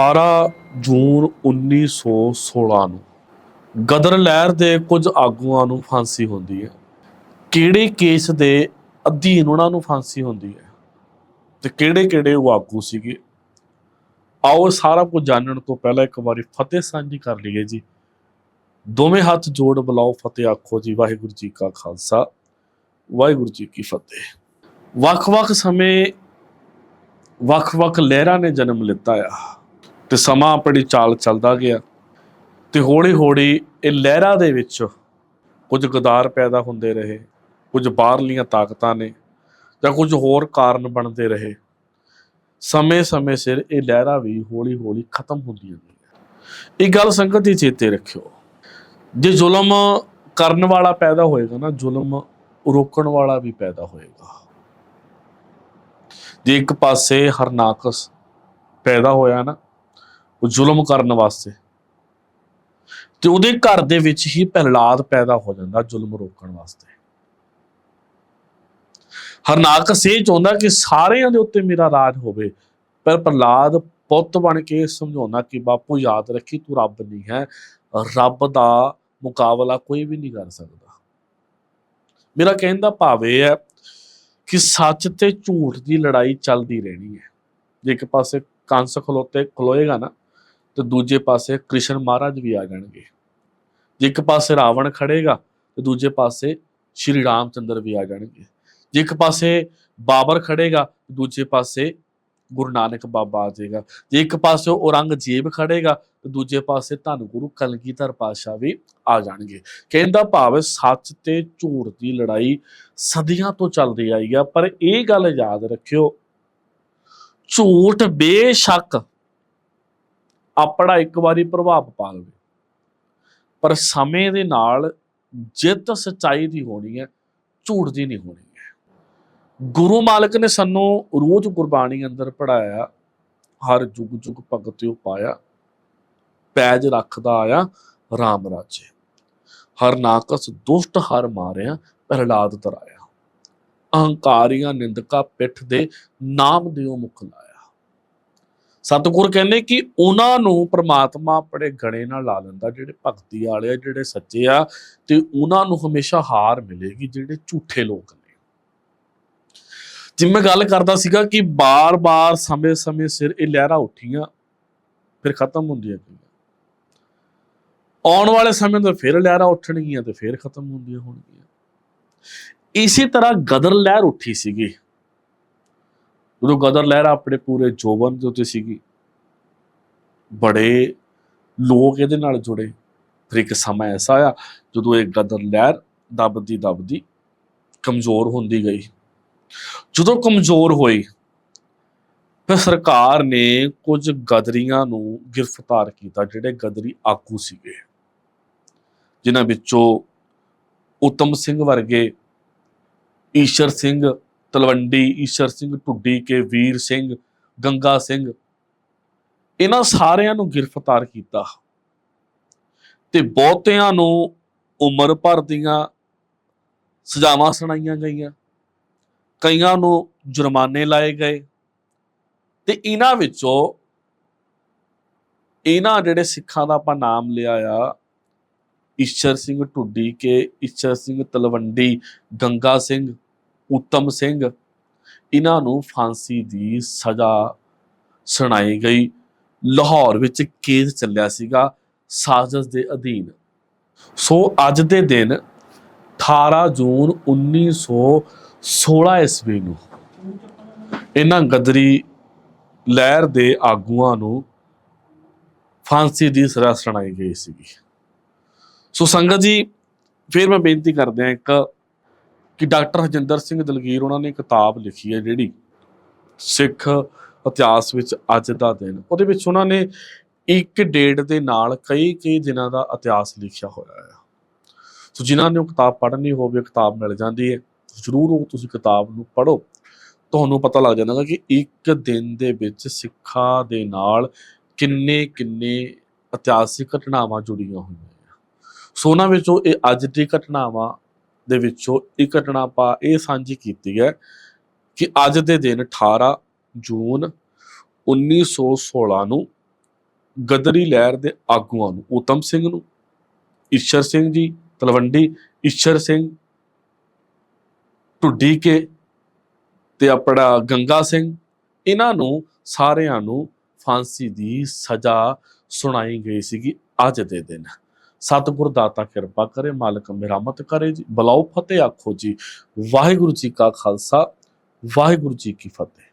18 ਜੂਨ 1916 ਨੂੰ ਗਦਰ ਲਹਿਰ ਦੇ ਕੁਝ ਆਗੂਆਂ ਨੂੰ ਫਾਂਸੀ ਹੁੰਦੀ ਹੈ। ਕਿਹੜੇ ਕੇਸ ਦੇ ਅਧੀਨ ਉਹਨਾਂ ਨੂੰ ਫਾਂਸੀ ਹੁੰਦੀ ਹੈ ਤੇ ਕਿਹੜੇ ਕਿਹੜੇ ਉਹ ਆਗੂ ਸੀਗੇ? ਆਓ ਸਾਰਾ ਕੁਝ ਜਾਣਨ ਤੋਂ ਪਹਿਲਾਂ ਇੱਕ ਵਾਰੀ ਫਤਿਹ ਸਾਂਝੀ ਕਰ ਲਈਏ ਜੀ। ਦੋਵੇਂ ਹੱਥ ਜੋੜ ਬੁਲਾਓ, ਫਤਿਹ ਆਖੋ ਜੀ। ਵਾਹਿਗੁਰੂ ਜੀ ਕਾ ਖਾਲਸਾ, ਵਾਹਿਗੁਰੂ ਜੀ ਕੀ ਫਤਿਹ। ਵੱਖ-ਵੱਖ ਸਮੇਂ ਵੱਖ-ਵੱਖ ਲਹਿਰਾਂ ਨੇ ਜਨਮ ਲਿੱਤਾ ਆ। ਤੇ ਸਮਾਂ ਆਪਣੀ ਚਾਲ ਚੱਲਦਾ ਗਿਆ ਤੇ ਹੌਲੀ-ਹੌਲੀ ਇਹ ਲਹਿਰਾਂ ਦੇ ਵਿੱਚ ਕੁਝ ਗਦਾਰ ਪੈਦਾ ਹੁੰਦੇ ਰਹੇ, ਕੁਝ ਬਾਹਰਲੀਆਂ ਤਾਕਤਾਂ ਨੇ ਜਾਂ ਕੁਝ ਹੋਰ ਕਾਰਨ ਬਣਦੇ ਰਹੇ। ਸਮੇਂ-ਸਮੇਂ ਸਿਰ ਇਹ ਲਹਿਰਾਂ ਵੀ ਹੌਲੀ-ਹੌਲੀ ਖਤਮ ਹੁੰਦੀਆਂ ਗਈਆਂ। ਇਹ ਗੱਲ ਸੰਗਤ ਹੀ ਚੇਤੇ ਰੱਖਿਓ। ਜੇ ਜ਼ੁਲਮ ਕਰਨ ਵਾਲਾ ਪੈਦਾ ਹੋਏਗਾ ਨਾ, ਜ਼ੁਲਮ ਰੋਕਣ ਵਾਲਾ ਵੀ ਪੈਦਾ ਹੋਏਗਾ। ਜੇ ਇੱਕ ਪਾਸੇ ਹਰਨਾਕਸ ਪੈਦਾ ਹੋਇਆ ਨਾ ਉਹ ਜ਼ੁਲਮ ਕਰਨ ਵਾਸਤੇ। ਤੇ ਉਹਦੇ ਘਰ ਦੇ ਵਿੱਚ ਹੀ ਪ੍ਰਹਲਾਦ ਪੈਦਾ ਹੋ ਜਾਂਦਾ ਜ਼ੁਲਮ ਰੋਕਣ ਵਾਸਤੇ। ਹਰਨਾਕਸ ਇਹ ਚਾਹੁੰਦਾ ਕਿ ਸਾਰਿਆਂ ਦੇ ਉੱਤੇ ਮੇਰਾ ਰਾਜ ਹੋਵੇ, ਪਰ ਪ੍ਰਹਲਾਦ ਪੁੱਤ ਬਣ ਕੇ ਸਮਝਾਉਂਦਾ ਕਿ ਬਾਪੂ ਯਾਦ ਰੱਖੀ, ਤੂੰ ਰੱਬ ਨਹੀਂ ਹੈ। ਰੱਬ ਦਾ ਮੁਕਾਬਲਾ ਕੋਈ ਵੀ ਨਹੀਂ ਕਰ ਸਕਦਾ। ਮੇਰਾ ਕਹਿਣ ਦਾ ਭਾਵ ਇਹ ਹੈ ਕਿ ਸੱਚ ਤੇ ਝੂਠ ਦੀ ਲੜਾਈ ਚੱਲਦੀ ਰਹਿਣੀ ਹੈ। ਜੇ ਇੱਕ ਪਾਸੇ ਕੰਸ ਖਲੋਤੇ ਖਲੋਏਗਾ ਨਾ ਤੇ ਦੂਜੇ ਪਾਸੇ ਕ੍ਰਿਸ਼ਨ ਮਹਾਰਾਜ ਵੀ ਆ ਜਾਣਗੇ। ਜੇ ਇੱਕ ਪਾਸੇ ਰਾਵਣ ਖੜੇਗਾ ਤੇ ਦੂਜੇ ਪਾਸੇ ਸ਼੍ਰੀ ਰਾਮਚੰਦਰ ਵੀ ਆ ਜਾਣਗੇ। ਜੇ ਇੱਕ ਪਾਸੇ ਬਾਬਰ ਖੜੇਗਾ ਦੂਜੇ ਪਾਸੇ ਗੁਰੂ ਨਾਨਕ ਬਾਬਾ ਆ ਜਾਏਗਾ। ਜੇ ਇੱਕ ਪਾਸੇ ਔਰੰਗਜ਼ੇਬ ਖੜੇਗਾ ਤੇ ਦੂਜੇ ਪਾਸੇ ਧੰਨ ਗੁਰੂ ਕਲਗੀਧਰ ਪਾਤਸ਼ਾਹ ਵੀ ਆ ਜਾਣਗੇ। ਕਹਿੰਦਾ ਭਾਵ ਸੱਚ ਤੇ ਝੂਠ ਦੀ ਲੜਾਈ ਸਦੀਆਂ ਤੋਂ ਚੱਲਦੀ ਆਈ ਆ, ਪਰ ਇਹ ਗੱਲ ਯਾਦ ਰੱਖਿਓ, ਝੂਠ ਬੇਸ਼ੱਕ ਆਪਣਾ ਇੱਕ ਵਾਰੀ ਪ੍ਰਭਾਵ ਪਾ ਲਵੇ। ਪਰ ਸਮੇਂ ਦੇ ਨਾਲ ਜਿੱਤ ਸਚਾਈ ਦੀ ਹੋਣੀ ਹੈ, ਝੂਠ ਦੀ ਨਹੀਂ ਹੋਣੀ ਹੈ। ਗੁਰੂ ਮਾਲਕ ਨੇ ਸਾਨੂੰ ਰੋਜ਼ ਗੁਰਬਾਣੀ ਅੰਦਰ ਪੜਾਇਆ ਹਰ ਜੁਗ ਜੁਗ ਭਗਤਿਓ ਪਾਇਆ ਪੈਜ ਰੱਖਦਾ ਆਇਆ RAM ਰਾਜੇ। ਹਰ ਨਾਕਸ ਦੁਸ਼ਟ ਹਰ ਮਾਰਿਆ, ਪ੍ਰਹਲਾਦ ਤਰਾਇਆ। ਅਹੰਕਾਰੀਆਂ ਨਿੰਦਕਾ ਪਿੱਠ ਦੇ ਨਾਮ ਦਿਓ ਮੁਖ ਲਾਇਆ। ਸਤਿਗੁਰ ਕਹਿੰਦੇ ਕਿ ਉਹਨਾਂ ਨੂੰ ਪ੍ਰਮਾਤਮਾ ਆਪਣੇ ਗਣੇ ਨਾਲ ਲਾ ਲੈਂਦਾ, ਜਿਹੜੇ ਭਗਤੀ ਵਾਲੇ ਆ, ਜਿਹੜੇ ਸੱਚੇ ਆ, ਤੇ ਉਹਨਾਂ ਨੂੰ ਹਮੇਸ਼ਾ ਹਾਰ ਮਿਲੇਗੀ, ਜਿਹੜੇ ਝੂਠੇ ਲੋਕ ਨੇ। ਜਿਵੇਂ ਗੱਲ ਕਰਦਾ ਸੀਗਾ ਕਿ ਬਾਰ-ਬਾਰ, ਸਮੇਂ-ਸਮੇਂ ਸਿਰ ਇਹ ਲਹਿਰਾਂ ਉੱਠੀਆਂ, ਫਿਰ ਖਤਮ ਹੁੰਦੀਆਂ ਗਈਆਂ। ਆਉਣ ਵਾਲੇ ਸਮੇਂ ਤੋਂ ਫਿਰ ਲਹਿਰਾਂ ਉੱਠਣਗੀਆਂ ਤੇ ਫਿਰ ਖਤਮ ਹੁੰਦੀਆਂ ਹੋਣਗੀਆਂ। ਇਸੇ ਤਰ੍ਹਾਂ ਗਦਰ ਲਹਿਰ ਉੱਠੀ ਸੀਗੀ। ਉਦੋਂ ਗਦਰ ਲਹਿਰ ਆਪਣੇ ਪੂਰੇ ਜੋਬਨ ਦੇ ਉੱਤੇ ਸੀਗੀ। ਬੜੇ ਲੋਕ ਇਹਦੇ ਨਾਲ ਜੁੜੇ। ਫਿਰ ਇੱਕ ਸਮਾਂ ਐਸਾ ਆ ਜਦੋਂ ਇਹ ਗਦਰ ਲਹਿਰ ਦਬਦੀ ਦਬਦੀ ਕਮਜ਼ੋਰ ਹੁੰਦੀ ਗਈ। ਜਦੋਂ ਕਮਜ਼ੋਰ ਹੋਈ, ਫਿਰ ਸਰਕਾਰ ਨੇ ਕੁਝ ਗਦਰੀਆਂ ਨੂੰ ਗ੍ਰਿਫਤਾਰ ਕੀਤਾ, ਜਿਹੜੇ ਗਦਰੀ ਆਗੂ ਸੀਗੇ। ਜਿਨ੍ਹਾਂ ਵਿੱਚੋਂ ਉਤਮ ਸਿੰਘ ਵਰਗੇ, ਈਸ਼ਰ ਸਿੰਘ ਤਲਵੰਡੀ, ਈਸ਼ਰ ਸਿੰਘ, ਢੁੱਡੀ ਕੇ, ਵੀਰ ਸਿੰਘ, ਗੰਗਾ ਸਿੰਘ, ਇਹਨਾਂ ਸਾਰਿਆਂ ਨੂੰ ਗ੍ਰਿਫਤਾਰ ਕੀਤਾ। ਤੇ ਬਹੁਤਿਆਂ ਨੂੰ ਉਮਰ ਭਰ ਦੀਆਂ ਸਜ਼ਾਵਾਂ ਸੁਣਾਈਆਂ ਗਈਆਂ। ਕਈਆਂ ਨੂੰ ਜੁਰਮਾਨੇ ਲਾਏ ਗਏ। ਤੇ ਇਹਨਾਂ ਵਿੱਚੋਂ ਇਹਨਾਂ ਜਿਹੜੇ ਸਿੱਖਾਂ ਦਾ ਆਪਾਂ ਨਾਮ ਲਿਆ ਆ, ਈਸ਼ਰ ਸਿੰਘ, ਢੁੱਡੀ ਕੇ, ਈਸ਼ਰ ਸਿੰਘ, ਤਲਵੰਡੀ, ਗੰਗਾ ਸਿੰਘ ਉਤਮ ਸਿੰਘ। ਇਹਨਾਂ ਨੂੰ ਫਾਂਸੀ ਦੀ ਸਜ਼ਾ ਸੁਣਾਈ ਗਈ। ਲਾਹੌਰ ਵਿੱਚ ਕੇਸ ਚੱਲਿਆ ਸੀਗਾ ਸਾਜ਼ਸ਼ ਦੇ ਅਧੀਨ। ਸੋ ਅੱਜ ਦੇ ਦਿਨ 18 ਜੂਨ 1916 ਈਸਵੀ ਨੂੰ ਇਹਨਾਂ ਗਦਰੀ ਲਹਿਰ ਦੇ ਆਗੂਆਂ ਨੂੰ ਫਾਂਸੀ ਦੀ ਸਜ਼ਾ ਸੁਣਾਈ ਗਈ ਸੀਗੀ। ਸੋ ਸੰਗਤ ਜੀ, ਫਿਰ ਮੈਂ ਬੇਨਤੀ ਕਰਦੇ ਹਾਂ ਇੱਕ ਕਿ ਡਾਕਟਰ ਹਜਿੰਦਰ ਸਿੰਘ ਦਲਗੀਰ ਉਹਨਾਂ ਨੇ ਕਿਤਾਬ ਲਿਖੀ ਹੈ ਜਿਹੜੀ ਸਿੱਖ ਇਤਿਹਾਸ ਵਿੱਚ ਅੱਜ ਦਾ ਦਿਨ। ਉਹਦੇ ਵਿੱਚ ਉਹਨਾਂ ਨੇ ਇੱਕ ਡੇਟ ਦੇ ਨਾਲ ਕਈ ਕਈ ਦਿਨਾਂ ਦਾ ਇਤਿਹਾਸ ਲਿਖਿਆ ਹੋਇਆ ਹੈ ਸੋ ਜਿਨ੍ਹਾਂ ਨੇ ਉਹ ਕਿਤਾਬ ਪੜ੍ਹਨੀ ਹੋਵੇ, ਕਿਤਾਬ ਮਿਲ ਜਾਂਦੀ ਹੈ, ਜ਼ਰੂਰ ਉਹ ਤੁਸੀਂ ਕਿਤਾਬ ਨੂੰ ਪੜ੍ਹੋ। ਤੁਹਾਨੂੰ ਪਤਾ ਲੱਗ ਜਾਣਾ ਕਿ ਇੱਕ ਦਿਨ ਦੇ ਵਿੱਚ ਸਿੱਖਾਂ ਦੇ ਨਾਲ ਕਿੰਨੇ ਕਿੰਨੇ ਇਤਿਹਾਸਿਕ ਘਟਨਾਵਾਂ ਜੁੜੀਆਂ ਹੋਈਆਂ ਸੋ ਉਹਨਾਂ ਵਿੱਚੋਂ ਇਹ ਅੱਜ ਦੀ ਘਟਨਾਵਾਂ ਦੇ ਵਿੱਚੋਂ ਇੱਕ ਘਟਨਾ ਆਪਾਂ ਇਹ ਸਾਂਝੀ ਕੀਤੀ ਹੈ ਕਿ ਅੱਜ ਦੇ ਦਿਨ 18 ਜੂਨ 1916 ਨੂੰ ਗਦਰੀ ਲਹਿਰ ਦੇ ਆਗੂਆਂ ਨੂੰ ਉਤਮ ਸਿੰਘ ਨੂੰ, ਈਸ਼ਰ ਸਿੰਘ ਜੀ, ਤਲਵੰਡੀ, ਈਸ਼ਰ ਸਿੰਘ, ਢੁੱਡੀ ਕੇ ਤੇ ਆਪਣਾ ਗੰਗਾ ਸਿੰਘ, ਇਹਨਾਂ ਨੂੰ ਸਾਰਿਆਂ ਨੂੰ ਫਾਂਸੀ ਦੀ ਸਜ਼ਾ ਸੁਣਾਈ ਗਈ ਸੀਗੀ ਅੱਜ ਦੇ ਦਿਨ। ਸਤਿਗੁਰ ਦਾਤਾ ਕਿਰਪਾ ਕਰੇ, ਮਾਲਕ ਮਿਹਰਮਤ ਕਰੇ ਜੀ। ਬਲਾਓ ਫਤਿਹ ਆਖੋ ਜੀ। ਵਾਹਿਗੁਰੂ ਜੀ ਕਾ ਖਾਲਸਾ, ਵਾਹਿਗੁਰੂ ਜੀ ਕੀ ਫਤਿਹ।